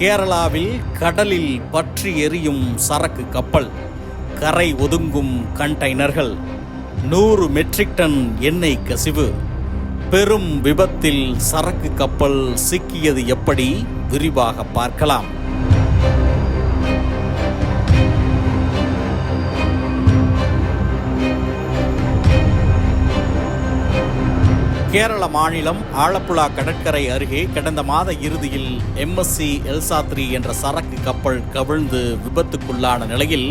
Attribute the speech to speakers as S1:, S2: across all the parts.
S1: கேரளாவில் கடலில் பற்றி எரியும் சரக்கு கப்பல் கரை ஒதுங்கும் கண்டெய்னர்கள் நூறு மெட்ரிக் டன் எண்ணெய் கசிவு. பெரும் விபத்தில் சரக்கு கப்பல் சிக்கியது எப்படி? விரிவாக பார்க்கலாம். கேரள மாநிலம் ஆலப்புழா கடற்கரை அருகே கடந்த மாத இறுதியில் எம்எஸ்சி எல்சாத்ரி என்ற சரக்கு கப்பல் கவிழ்ந்து விபத்துக்குள்ளான நிலையில்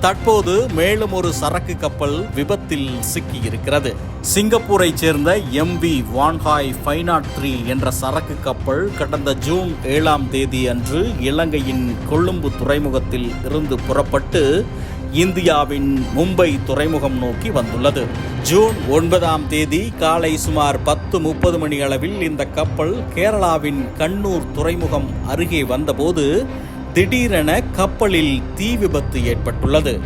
S1: தற்போது மேலும் ஒரு சரக்கு கப்பல் விபத்தில் சிக்கியிருக்கிறது. சிங்கப்பூரைச் சேர்ந்த MV Wan Hai five nought three என்ற சரக்கு கப்பல் கடந்த ஜூன் ஏழாம் தேதி அன்று இலங்கையின் கொழும்பு துறைமுகத்தில் இருந்து புறப்பட்டு இந்தியாவின் மும்பை துறைமுகம் நோக்கி வந்துள்ளது. ஜூன் ஒன்பதாம் தேதி காலை சுமார் பத்து முப்பது மணி அளவில் இந்த கப்பல் கேரளாவின் கண்ணூர் துறைமுகம் அருகே வந்தபோது திடீரென கப்பலில் தீ விபத்து ஏற்பட்டுள்ளது.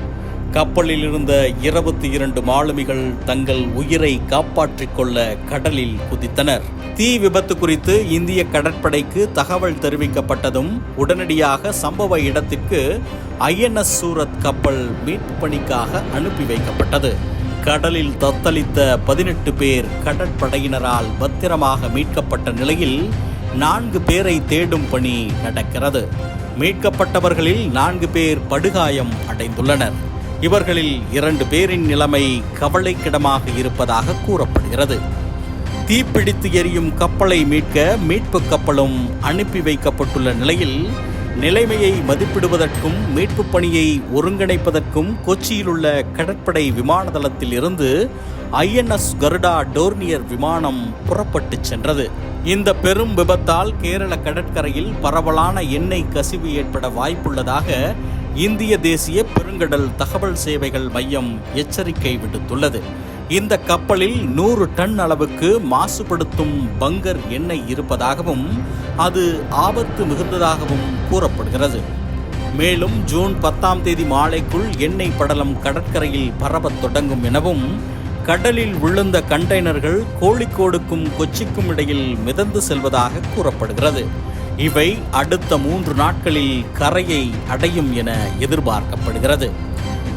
S1: கப்பலில் இருந்த இருபத்தி இரண்டு மாலுமிகள் தங்கள் உயிரை காப்பாற்றிக் கொள்ள கடலில் குதித்தனர். தீ விபத்து குறித்து இந்திய கடற்படைக்கு தகவல் தெரிவிக்கப்பட்டதும் உடனடியாக சம்பவ இடத்திற்கு ஐஎன்எஸ் சூரத் கப்பல் மீட்பு பணிக்காக அனுப்பி வைக்கப்பட்டது. கடலில் தத்தளித்த பதினெட்டு பேர் கடற்படையினரால் பத்திரமாக மீட்கப்பட்ட நிலையில் நான்கு பேரை தேடும் பணி நடக்கிறது. மீட்கப்பட்டவர்களில் நான்கு பேர் படுகாயம் அடைந்துள்ளனர். இவர்களில் இரண்டு பேரின் நிலைமை கவலைக்கிடமாக இருப்பதாக கூறப்படுகிறது. தீப்பிடித்து எரியும் கப்பலை மீட்க மீட்பு கப்பலும் அனுப்பி வைக்கப்பட்டுள்ள நிலையில் நிலைமையை மதிப்பிடுவதற்கும் மீட்புப் பணியை ஒருங்கிணைப்பதற்கும் கொச்சியிலுள்ள கடற்படை விமான தளத்தில் இருந்து ஐஎன்எஸ் கருடா டோர்னியர் விமானம் புறப்பட்டுச் சென்றது. இந்த பெரும் விபத்தால் கேரள கடற்கரையில் பரவலான எண்ணெய் கசிவு ஏற்பட வாய்ப்புள்ளதாக இந்திய தேசிய பெருங்கடல் தகவல் சேவைகள் மையம் எச்சரிக்கை விடுத்துள்ளது. இந்த கப்பலில் நூறு டன் அளவுக்கு மாசுபடுத்தும் பங்கர் எண்ணெய் இருப்பதாகவும் அது ஆபத்து மிகுந்ததாகவும் கூறப்படுகிறது. மேலும் ஜூன் பத்தாம் தேதி மாலைக்குள் எண்ணெய் படலம் கடற்கரையில் பரவத் தொடங்கும் எனவும் கடலில் விழுந்த கண்டெய்னர்கள் கோழிக்கோடுக்கும் கொச்சிக்கும் இடையில் மிதந்து செல்வதாக கூறப்படுகிறது. இவை அடுத்த மூன்று நாட்களில் கரையை அடையும் என எதிர்பார்க்கப்படுகிறது.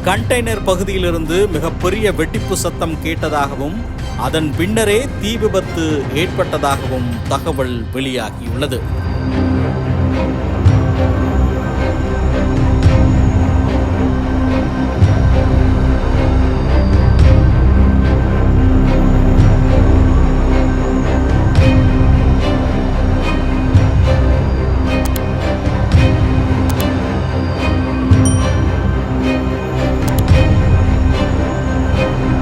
S1: கண்டெய்னர் பகுதியிலிருந்து மிகப்பெரிய வெடிப்பு சத்தம் கேட்டதாகவும் அதன் பின்னரே தீ விபத்து ஏற்பட்டதாகவும் தகவல் வெளியாகியுள்ளது.